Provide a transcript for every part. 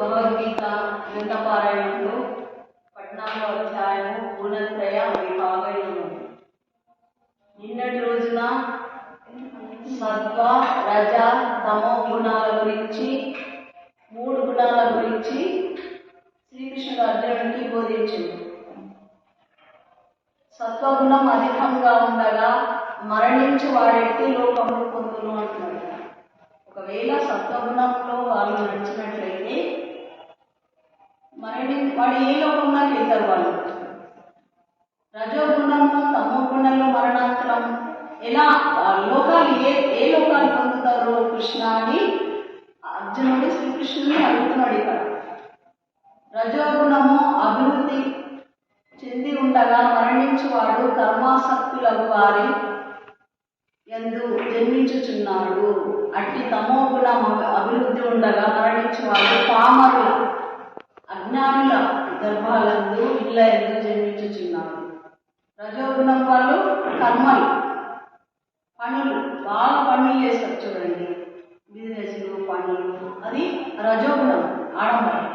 భగవద్గీత గ్రంథపారాయణంలో పద్నాలుగో అధ్యాయము పూర్ణత్రయ విభాగము నిన్నటి రోజున సత్వ రజ తమో గుణాల గురించి మూడు గుణాల గురించి శ్రీకృష్ణుడు అర్జునుడికి బోధించింది సత్వగుణం అధికంగా ఉండగా మరణించి వాడెట్టి లోకములు పొందును అంటున్నాడు. ఒకవేళ సత్వగుణంలో వాళ్ళు నడిచినట్లయితే మరణి వాడు ఏ లోకంలోకి వెళ్తారు వాళ్ళు? రజోగుణము తమో గుణంలో మరణాంతరం. ఎలా? లోకాలు ఏ ఏ లోకాలు పొందుతారు? కృష్ణ అని అర్జునుడు శ్రీకృష్ణుని అడుగుతున్నాడు ఇక్కడ. రజోగుణము అభివృద్ధి చెంది ఉండగా మరణించువాడు కర్మాసక్తులకు వారి ఎందు జన్మించుచున్నాడు. అట్టి తమో గుణం అభివృద్ధి ఉండగా మరణించువాడు పామరుల అజ్ఞానుల గర్భాలందు ఇళ్ళ ఎందు జన్మించుచున్నాడు. రజోగుణం వాళ్ళు కర్మలు పనులు బాగా పనులు చేస్తారు చూడండి. బిజినెస్లు పనులు అది రజోగుణం ఆడంబరం.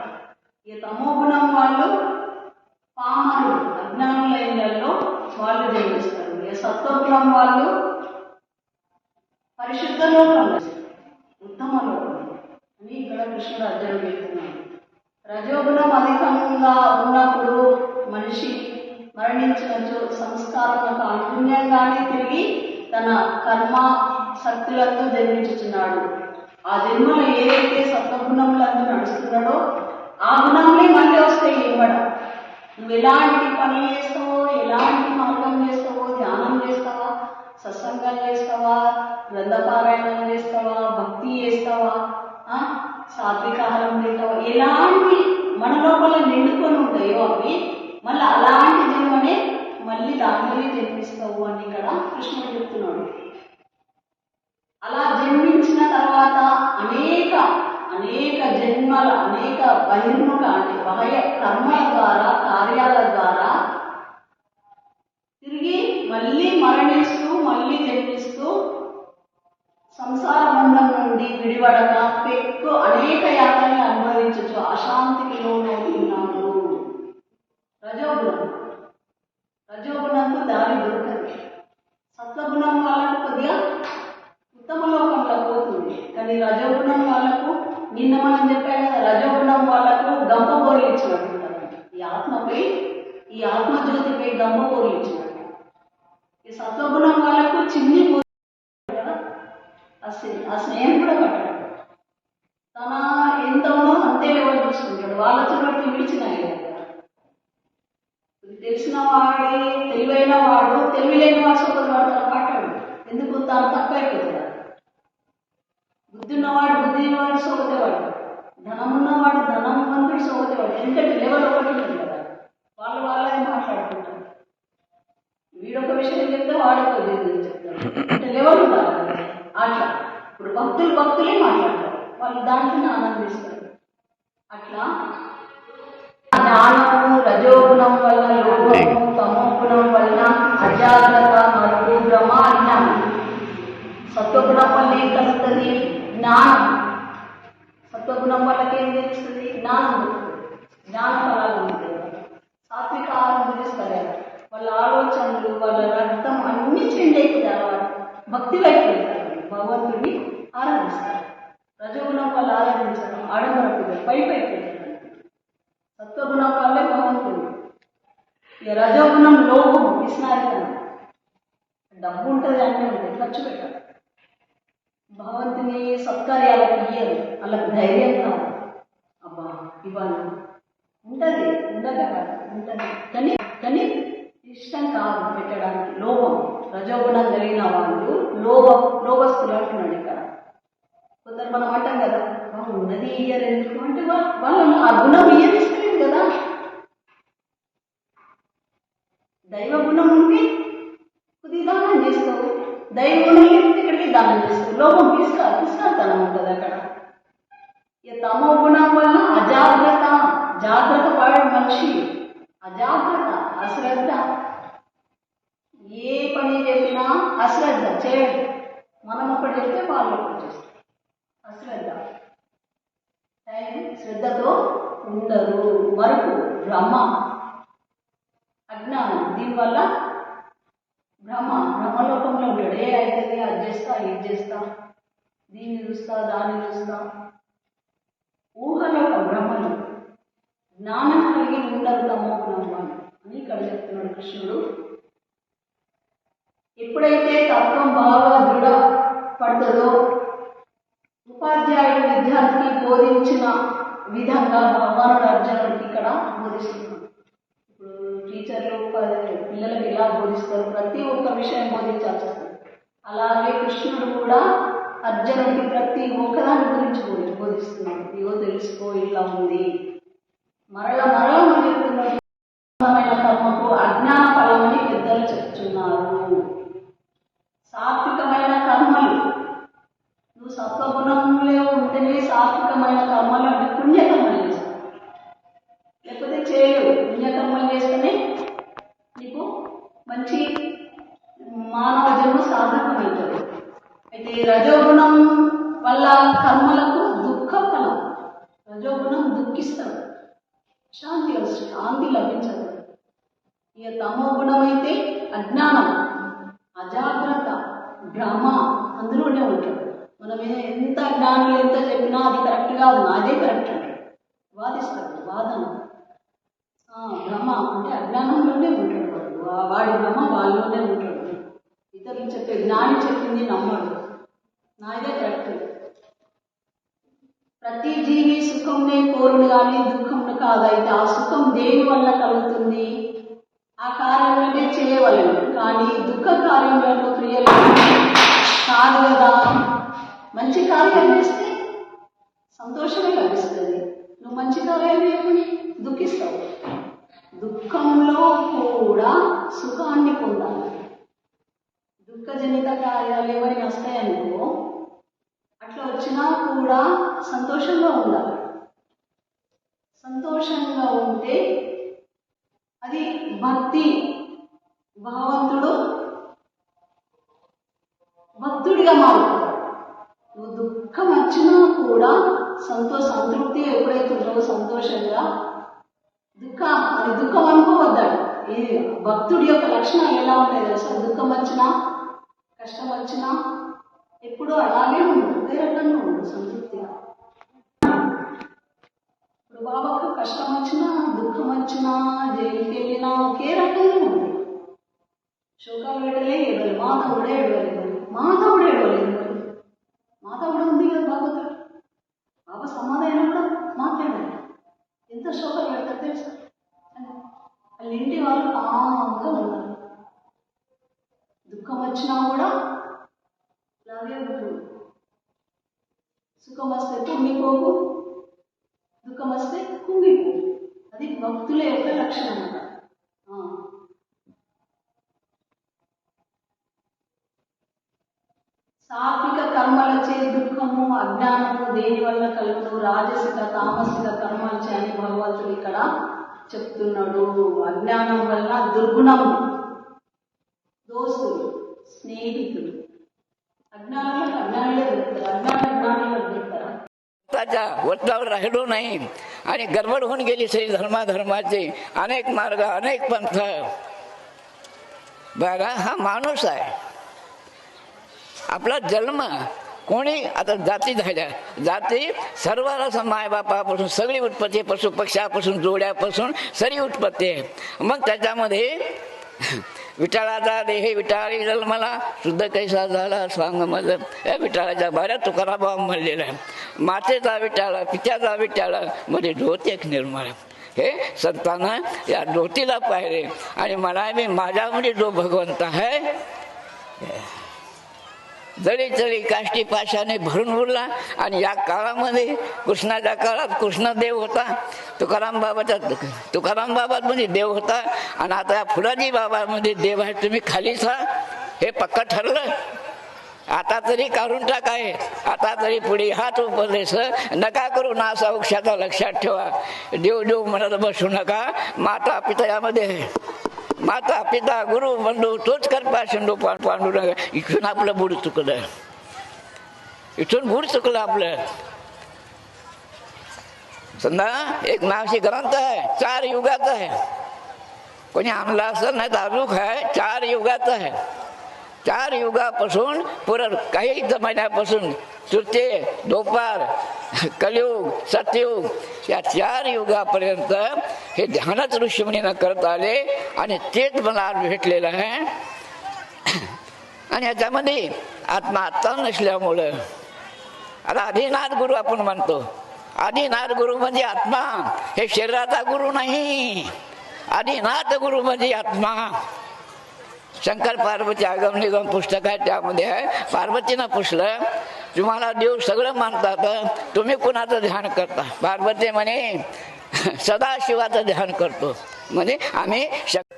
ఈ తమో గుణం వాళ్ళు పామలు అజ్ఞానుల ఇళ్ళలో వాళ్ళు జన్మిస్తారు. ఈ సత్వగుణం వాళ్ళు పరిశుద్ధ లోకంలో ఉత్తమ లోకం. అని ఇక్కడ కృష్ణుడు అర్జునుడు చెప్తున్నాడు రజోగుణం అధికంగా ఉన్నప్పుడు మనిషి మరణించినచో సంస్కారములకు అనుగుణ్యంగానే తిరిగి తన కర్మ శక్తులతో జన్మించుచున్నాడు. ఆ జన్మలో ఏదైతే సత్వగుణములందు నడుస్తున్నాడో ఆ గుణములే మళ్ళీ వస్తాయి ఇవ్వడం నువ్వు ఎలాంటి పని చేస్తావో ఎలాంటి మార్గం చేస్తావో ధ్యానం చేస్తావా సత్సంగాలు చేస్తావా గ్రంథపారాయణం చేస్తావా భక్తి చేస్తావా ఆ? సాత్విక ఆహారం ఎలాంటి మన లోపల నిండుకొని ఉంటాయో అవి మళ్ళీ అలాంటి జన్మనే మళ్ళీ దానిలోనే జన్మిస్తావు అని ఇక్కడ కృష్ణుడు చెప్తున్నాడు అలా జన్మించిన తర్వాత అనేక అనేక జన్మల అనేక బహిర్ముఖ అంటే బాహ్య కర్మల ద్వారా కార్యాల ద్వారా తిరిగి మళ్ళీ మరణిస్తూ మళ్ళీ జన్మిస్తూ సంసార నుండి విడివడక పెక్కు అనేక యాతనలు అనుభవించచ్చు అశాంతికి లోనవుతున్నాడు రజోగుణం. రజోగుణంకు దారి దొరకదు. సత్వగుణం వాళ్ళకు కొద్దిగా ఉత్తమ లోకంలో పోతుంది. కానీ రజోగుణం వాళ్ళకు నిన్న మనం చెప్పాం కదా రజోగుణం వాళ్ళకు గంప పోలించినట్టు ఈ ఆత్మపై ఈ ఆత్మజ్యోతిపై గంప పోలించినట్టు ఈ సత్వగుణం వాళ్ళకు చిన్ని బోర్లు కదా ఆ స్నే- ఆ స్నేహం కూడా పట్టాడు తన ఎంత ఉన్నో అంతే లెవెల్ చూసుకుంటాడు వాళ్ళతో బట్టి విడిచినాయి తెలిసిన వాడి తెలివైన వాడు తెలివి లేని వాడు సొంతం వాడు తన పట్టాడు ఎందుకు? తాను తక్కువ బుద్ధి ఉన్నవాడు బుద్ధి వాడు సోగతేవాడు ధనం ఉన్నవాడు ధనవంతుడు సోగతేవాడు ఎందుకంటే లెవెల్ ఒకటి ఉంటుంది కదా. వాళ్ళు వాళ్ళే మాట్లాడుకుంటారు. వీడొక విషయం చెప్తే వాడొక విషయం చెప్తారు అంటే లెవెల్ ఉండాలి అట్లా. ఇప్పుడు భక్తులు భక్తులే మాట్లాడతారు. వాళ్ళు దాంట్లో ఆనందిస్తారు. అట్లా జ్ఞానము రజోగుణం వల్ల లోపము తమో గుణం వల్ల అజాగ్రత్త మరియు భ్రమ అజ్ఞానం సత్వగుణం వల్ల ఏం కలుగుతుంది జ్ఞానం. సత్వగుణం వల్లకి తెలుస్తుంది? జ్ఞానం. జ్ఞాన ఫలాలు ఉంటాయి. సాత్విక ఆహారం తీస్తారు వాళ్ళ ఆలోచనలు వాళ్ళ రక్తం అన్నీ చేంజ్ అలవాటు భక్తి వైపు వెళ్తారు. రజోగుణం లోపం పిసినారితనం డబ్బు ఉంటుంది అంటే ఉంటుంది ఖర్చు పెట్టాలి. భగవంతుని సత్కార్యాలకు ఇయ్యరు వాళ్ళకి ధైర్యం కాదు అబ్బా ఇవ్వాలి ఉంటుంది ఉండదు ఉంటుంది. కానీ కానీ ఇష్టం కాదు పెట్టడానికి లోపం రజోగుణం కలిగిన వాళ్ళు లోభ లోభస్తులు అంటున్నాడు ఇక్కడ. కొందరు మనం అంటాం కదా ఉన్నది ఇయ్యరు ఎందుకు? అంటే వాళ్ళ వాళ్ళు ఆ గుణం ఇయ్యనిస్తలేదు కదా. దైవ గుణం ఉంటే కొద్దిగా దానం చేస్తావు. దైవ గుణం లేకపోతే ఇక్కడికి దానం చేస్తావు. లోపం తీసుకా తీసుకెళ్తానం ఉంటుంది అక్కడ. ఇక తమో గుణం వల్ల అజాగ్రత్త జాగ్రత్త పడే మనిషి అజాగ్రత్త అశ్రద్ధ. ఏ పని చేసినా అశ్రద్ధ చేయడు. మనం ఒకటి చెప్తే వాళ్ళు ఒకటి చేస్తారు. అశ్రద్ధ. ఆయన శ్రద్ధతో ఉండదు. మరుపు భ్రమ అజ్ఞానం. దీనివల్ల భ్రమ భ్రమలోకంలో ఉంటాడు ఏ అవుతుంది అది చేస్తా ఇది చేస్తా దీన్ని చూస్తా దాన్ని చూస్తా. ఊహలోక భ్రమలు జ్ఞానం కలిగి ఉండరు తమోగుణం అని ఇక్కడ చెప్తున్నాడు కృష్ణుడు. ఎప్పుడైతే తత్వం బాగా దృఢ పడుతుందో ఉపాధ్యాయుడు విద్యార్థికి బోధించిన విధంగా భగవానుడు అర్జునుడికి ఇక్కడ బోధిస్తున్నాడు. ఇప్పుడు టీచర్లు ఉపాధ్యాయులు పిల్లలకు ఎలా బోధిస్తారు ప్రతి ఒక్క విషయం బోధించాల్సి వస్తుంది. అలాగే కృష్ణుడు కూడా అర్జునుడికి ప్రతి ఒక్కదాని గురించి బోధి బోధిస్తున్నాడు. ఇవో తెలుసుకో ఇట్లా ఉంది. మరల మరల మళ్ళీ చెప్తున్నాడు కర్మకు అజ్ఞాన ఫలమని పెద్దలు చెప్తున్నారు. సాత్వికమైన కర్మలు. నువ్వు సత్వగుణంలో ఉంటేనే సాత్వికమైన కర్మలు అంటే పుణ్యకర్మలు చేస్తావు. లేకపోతే చేయలేవు. పుణ్యకర్మలు చేస్తేనే మంచి మానవ జన్మ సాధకమవుతుంది అయితే రజోగుణం వల్ల కర్మలకు దుఃఖ ఫలం రజోగుణం దుఃఖిస్తాడు శాంతి వస్తుంది శాంతి లభించదు. ఇక తమో గుణం అయితే అజ్ఞానం అజాగ్రత్త భ్రమ అందులోనే ఉంటాడు మనం ఎంత జ్ఞానం ఎంత చెప్పినా అది కరెక్ట్ కాదు నాదే కరెక్ట్ అంటాడు వాదిస్తాడు వాదన. భ్రమ అంటే అజ్ఞానంలోనే ఉంటాడు వాడి భ్రమ వాళ్ళలోనే ఉంటాడు ఇతరులు చెప్పే జ్ఞాని చెప్పింది నమ్మడు నాదే కరెక్ట్. ప్రతి జీవి సుఖంనే కోరుడు కానీ దుఃఖంను కాదైతే ఆ సుఖం దేని వల్ల కలుగుతుంది? ఆ కార్యములనే చేయవలను కానీ దుఃఖ కార్యములను క్రియలు కాదు కదా? మంచి కార్యం చేస్తే సంతోషమే లభిస్తుంది. నువ్వు మంచి కార్యాలు చేయకుని దుఃఖిస్తావు. దుఃఖంలో కూడా సుఖాన్ని పొందాలి. దుఃఖజనిత కార్యాలు ఎవరికి వస్తాయనుకో అట్లా వచ్చినా కూడా సంతోషంగా ఉండాలి. సంతోషంగా ఉంటే అది భక్తి భగవంతుడు భక్తుడిగా మారుతాడు. నువ్వు దుఃఖం వచ్చినా కూడా సంతోష సంతృప్తి ఎప్పుడైతే ఉంటావో సంతోషంగా దుఃఖం అది దుఃఖం అనుకోవద్దాడు. ఈ భక్తుడి యొక్క లక్షణాలు ఎలా ఉంటాయి తెలుసా? దుఃఖం వచ్చినా కష్టం వచ్చినా ఎప్పుడూ అలాగే ఉండదు. ఒకే రకంగా ఉండదు సంతృప్తిగా ఇప్పుడు బాబాకు కష్టం వచ్చినా దుఃఖం వచ్చినా జైలుకి వెళ్ళినా ఒకే రకంగా ఉంది శోకాలు పెట్టలే ఏడవలేదు మాధవుడే ఏడవలేదు. మాధవుడు వచ్చినా కూడా అలాగే ఉంటారు సుఖం వస్తే కుంగిపోకు దుఃఖం వస్తే కుంగిపో అది భక్తుల యొక్క లక్షణం అన్నమాట ఆ. సాత్విక కర్మలచే దుఃఖము అజ్ఞానము దేని వల్ల కలుగును? రాజసిక తామసిక కర్మలచే అని భగవంతుడు ఇక్కడ చెప్తున్నాడు. అజ్ఞానం వల్ల దుర్గుణము. స్నేహితులు అజ్ఞానంలో అజ్ఞానులే దొరుకుతారు అజ్ఞాన జ్ఞానులు దొరుకుతారా त्याच्या वस्तावर राहिलो नाही आणि गडबड होऊन गेली सही धर्माधर्माची अनेक मार्ग अनेक पंथ बघा हा माणूस आहे आपला जन्म कोणी आता जाती झाल्या जाती सर्वाला असं मायबापापासून सगळी उत्पत्ती पशु पक्षापासून जोड्यापासून सरी उत्पत्ती आहे मग त्याच्यामध्ये विठाळाचा देह विटाळी मला. शुद्ध कैसा झाला सांग मज. या विठाळाच्या बाऱ्या तुकाराबाब म्हणलेला. आहे मातेचा विटाळा पित्याचा विटाळा मध्ये ज्योत एक निर्मळ हे संतांना या धोतीला पाहिले आणि मला मी माझ्यामध्ये जो भगवंत आहे जळी जळी काष्टी पाशाने भरून उरला आणि या काळामध्ये कृष्णाच्या काळात कृष्णदेव होता. तुकाराम बाबाचा तुकाराम बाबामध्ये देव होता आणि आता या फुलाजी बाबामध्ये देव आहे. तुम्ही खालीच हा हे पक्क ठरलं. आता तरी काढून टाकाय आता तरी पुढे हात उपदेश. नका करू ना असा वृक्षाचा लक्षात ठेवा. देव देव म्हणत बसू नका. माता पिता यामध्ये आहे माता पिता गुरु बंधू तोच करपा शिंदू पांडुरंग. इथून आपलं बुड चुकलं. इथून बुड चुकलं आपलं. समजा एक नावशी ग्रंथ आहे चार युगाचा आहे. कोणी आणला असं नाही तर अजून आहे चार युगाचं आहे. चार युगापासून पुरं काही महिन्यापासून तृतीय दोपार कलयुग सतयुग या चार युगापर्यंत हे ध्यानच ऋषीमुनीनं करत आले आणि तेच मला आज भेटलेलं आहे. आणि याच्यामध्ये आत्मा आत्ता नसल्यामुळं आता आदिनाथ गुरु आपण म्हणतो. आदिनाथ गुरु म्हणजे आत्मा. हे शरीराचा गुरु नाही. आदिनाथ गुरु म्हणजे आत्मा. शंकर पार्वती आगम निगम पुस्तक आहे त्यामध्ये. आहे पार्वतीनं पुसलं. तुम्हाला देव सगळं मानतात तुम्ही कुणाचं ध्यान करता? पार्वती म्हणे सदाशिवाचं ध्यान करतो. म्हणजे आम्ही शक